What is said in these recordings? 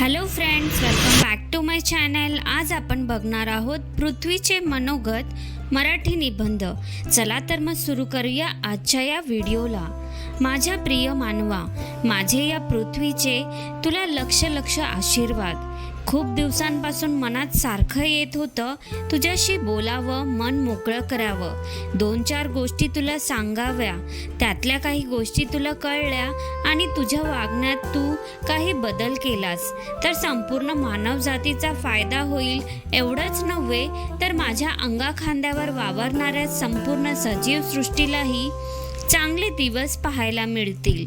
Hello friends welcome back to my channel आज आपण बघणार आहोत पृथ्वीचे मनोगत मराठी निबंध. चला तर मग सुरू करूया आजच्या या व्हिडिओला. माझ्या प्रिय मानवा माझे या पृथ्वीचे तुला लक्ष लक्ष आशीर्वाद. खूप दिवसांपासून मनात सारखं येत होतं तुझ्याशी बोलावं मन मोकळं करावं. दोन चार गोष्टी तुला सांगाव्या. त्यातल्या काही गोष्टी तुला कळल्या आणि तुझ्या वागण्यात तू काही बदल केलास. तर संपूर्ण मानवजातीचा फायदा होईल एवढंच नव्हे तर माझ्या अंगाखांद्यावर वावरणाऱ्या संपूर्ण सजीव सृष्टीलाही चांगले दिवस पाहायला मिळतील.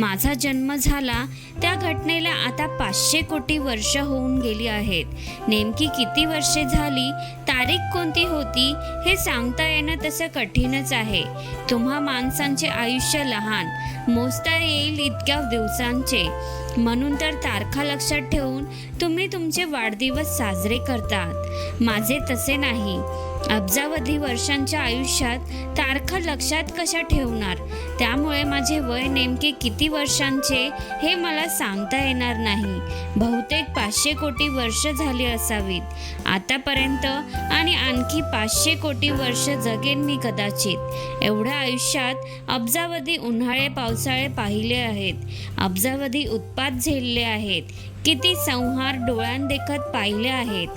माझा जन्म झाला त्या घटनेला आता पाचशे कोटी वर्ष होऊन गेली आहेत. नेमकी किती वर्षे झाली तारीख कोणती होती हे सांगता येणं तसं कठीणच आहे. तुम्हा माणसांचे आयुष्य लहान मोजता येईल इतक्या दिवसांचे. म्हणून तर तारखा लक्षात ठेवून तुम्ही तुमचे वाढदिवस साजरे करतात. माझे तसे नाही. अब्जावधी वर्षांच्या आयुष्यात तारखा लक्षात कशा ठेवणार? त्यामुळे माझे वय नेमके किती वर्षांचे हे मला सांगता येणार नाही. बहुतेक पाचशे कोटी वर्ष झाली असावीत. आतापर्यंत आणि आणखी पाचशे कोटी वर्ष जगेन मी कदाचित. एवढ्या आयुष्यात अब्जावधी उन्हाळे पावसाळे पाहिले आहेत. अब्जावधी उत्पात झेलले आहेत. किती संहार डोळ्यांदेखत पाहिले आहेत.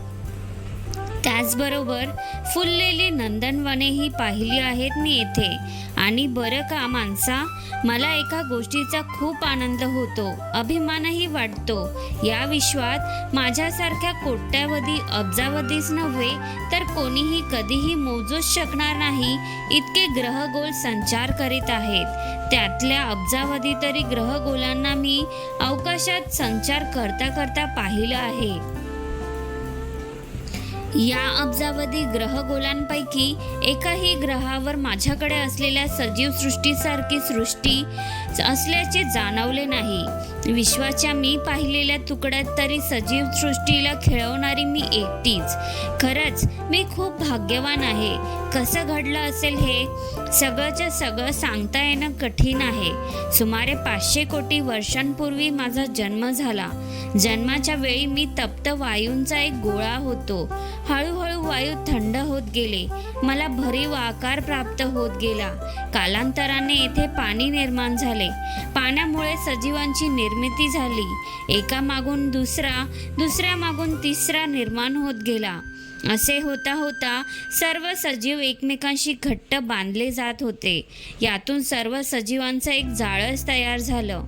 त्याचबरोबर फुललेली नंदनवनेही पाहिली आहेत मी येथे. आणि बरं का माणसा मला एका गोष्टीचा खूप आनंद होतो अभिमानही वाटतो. या विश्वात माझ्यासारख्या कोट्यावधी अब्जावधीच नव्हे तर कोणीही कधीही मोजूच शकणार नाही इतके ग्रहगोल संचार करीत आहेत. त्यातल्या अब्जावधी तरी ग्रहगोलांना मी अवकाशात संचार करता करता पाहिलं आहे. या अब्जावधी ग्रहगोलांपैकी एकाही ग्रहावर माझ्याकडे असलेल्या सजीव सृष्टीसारखी सृष्टी असल्याचे जाणवले नाही. विश्वाच्या मी पाहिलेल्या तुकड्यात तरी सजीव सृष्टीला खेळवणारी मी एकटीच. खरंच मी खूप भाग्यवान आहे. कसं घडलं असेल हे सगळंच्या सगळं सांगता येणं कठीण आहे. सुमारे पाचशे कोटी वर्षांपूर्वी माझा जन्म झाला. जन्माच्या वेळी मी तप्त वायूंचा एक गोळा होतो. हळूहळू वायू थंड होत गेले. मला भरीव आकार प्राप्त होत गेला. कालांतराने येथे पाणी निर्माण झाले. पाण्यामुळे सजीवांची निर्मिती झाली. एका मागून दुसरा दुसऱ्या मागून तिसरा निर्माण होत गेला. असे होता होता सर्व सजीव एकमेकांशी घट्ट बांधले जात होते. यातून सर्व सजीवांचं एक जाळच तयार झालं.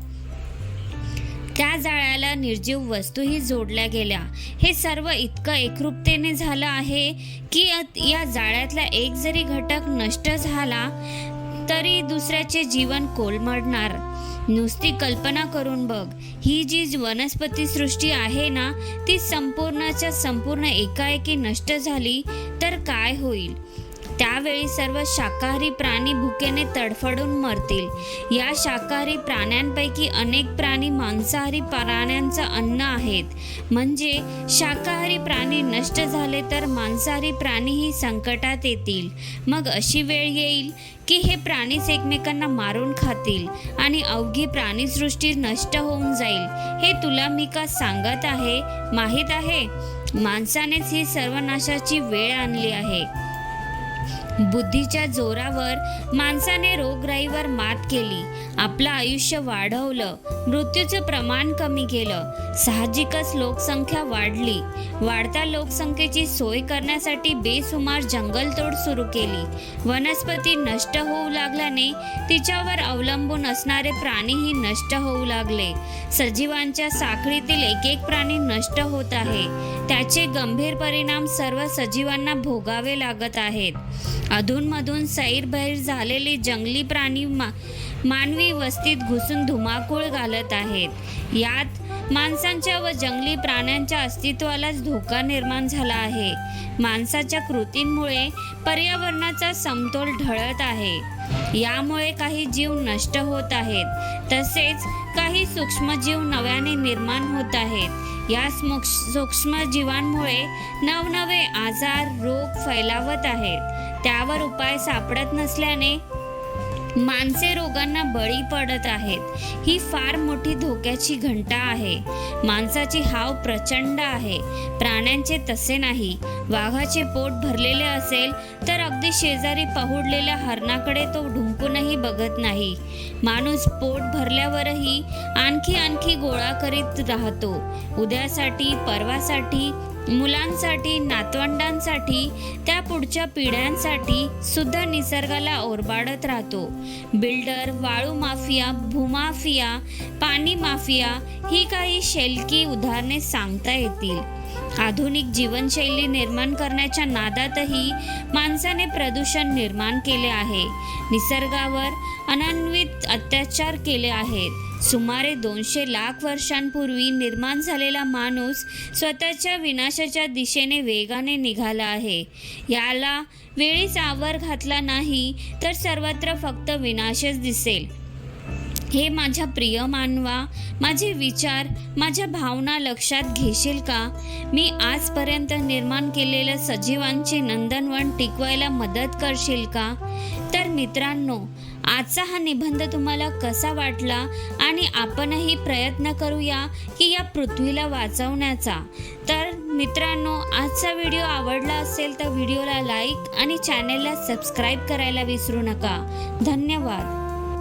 त्या जाळ्याला निर्जीव वस्तूही जोडल्या गेल्या. हे सर्व इतकं एकरूपतेने झालं आहे की या जाळ्यातला एक जरी घटक नष्ट झाला तरी दुसऱ्याचे जीवन कोलमडणार. नुसती कल्पना करून बघ. ही जी वनस्पती सृष्टी आहे ना ती संपूर्णाच्या संपूर्ण एकाएकी नष्ट झाली तर काय होईल? त्यावेळी सर्व शाकाहारी प्राणी भुकेने तडफडून मरतील. या शाकाहारी प्राण्यांपैकी अनेक प्राणी मांसाहारी प्राण्यांचं अन्न आहेत. म्हणजे शाकाहारी प्राणी नष्ट झाले तर मांसाहारी प्राणीही संकटात येतील. मग अशी वेळ येईल की हे प्राणीच एकमेकांना मारून खातील आणि अवघी प्राणीसृष्टी नष्ट होऊन जाईल. हे तुला मी का सांगत आहे? माहीत आहे? माणसानेच ही सर्वनाशाची वेळ आणली आहे. बुद्धीच्या जोरावर माणसाने रोगराईवर मात केली. आपलं आयुष्य वाढवलं. मृत्यूचं प्रमाण कमी केलं. साहजिकच लोकसंख्या वाढली. वाढत्या लोकसंख्येची सोय करण्यासाठी बेसुमार जंगलतोड सुरू केली. वनस्पती नष्ट होऊ लागल्याने तिच्यावर अवलंबून असणारे प्राणीही नष्ट होऊ लागले. सजीवांच्या साखळीतील एक एक प्राणी नष्ट होत आहे. त्याचे गंभीर परिणाम सर्व सजीवांना भोगावे लागत आहेत. अधूनमधून सैरभैर झालेली जंगली प्राणी मा मानवी वस्तीत घुसून धुमाकूळ घालत आहेत. यात माणसांच्या व जंगली प्राण्यांच्या अस्तित्वालाच धोका निर्माण झाला आहे. माणसाच्या कृतींमुळे पर्यावरणाचा समतोल ढळत आहे. यामुळे काही जीव नष्ट होत आहेत. तसेच काही सूक्ष्मजीव नव्याने निर्माण होत आहेत. या सूक्ष्मजीवांमुळे नवनवे आजार रोग फैलावत आहेत. त्यावर उपाय सापडत नसल्याने माणसे रोगांना बळी पडत आहेत. ही फार मोठी धोक्याची घंटा आहे. माणसाची हाव प्रचंड आहे. प्राण्यांचे तसे नाही. वाघाचे पोट भरलेले असेल तर अगदी शेजारी पहुडलेल्या हरणाकडे तो झाकूनही बघत नाही. माणूस पोट भरल्यावरही आणखी आणखी गोळा करीत राहतो. उद्यासाठी परवासाठी मुलांसाठी नातवंडांसाठी त्या पुढच्या पिढ्यांसाठी सुद्धा निसर्गाला ओरबाडत राहतो. बिल्डर वाळू माफिया भूमाफिया पाणी माफिया ही काही शेलकी उदाहरणे सांगता येतील. आधुनिक जीवनशैली निर्माण करण्याच्या नादातही माणसाने प्रदूषण निर्माण केले आहे. निसर्गावर अनन्वित अत्याचार केले आहेत. सुमारे दोनशे लाख वर्षांपूर्वी निर्माण झालेला माणूस स्वतःच्या विनाशाच्या दिशेने वेगाने निघाला आहे. याला वेळीच आवर घातला नाही तर सर्वत्र फक्त विनाशच दिसेल. हे माझ्या प्रिय मानवा माझे विचार माझ्या भावना लक्षात घेशील का? मी आजपर्यंत निर्माण केलेल्या सजीवांचे नंदनवन टिकवायला मदत करशील का? तर मित्रांनो आजचा हा निबंध तुम्हाला कसा वाटला आणि आपणही प्रयत्न करूया की या पृथ्वीला वाचवण्याचा. तर मित्रांनो आजचा व्हिडिओ आवडला असेल तर व्हिडिओला लाईक आणि चॅनेलला सबस्क्राईब करायला विसरू नका. धन्यवाद.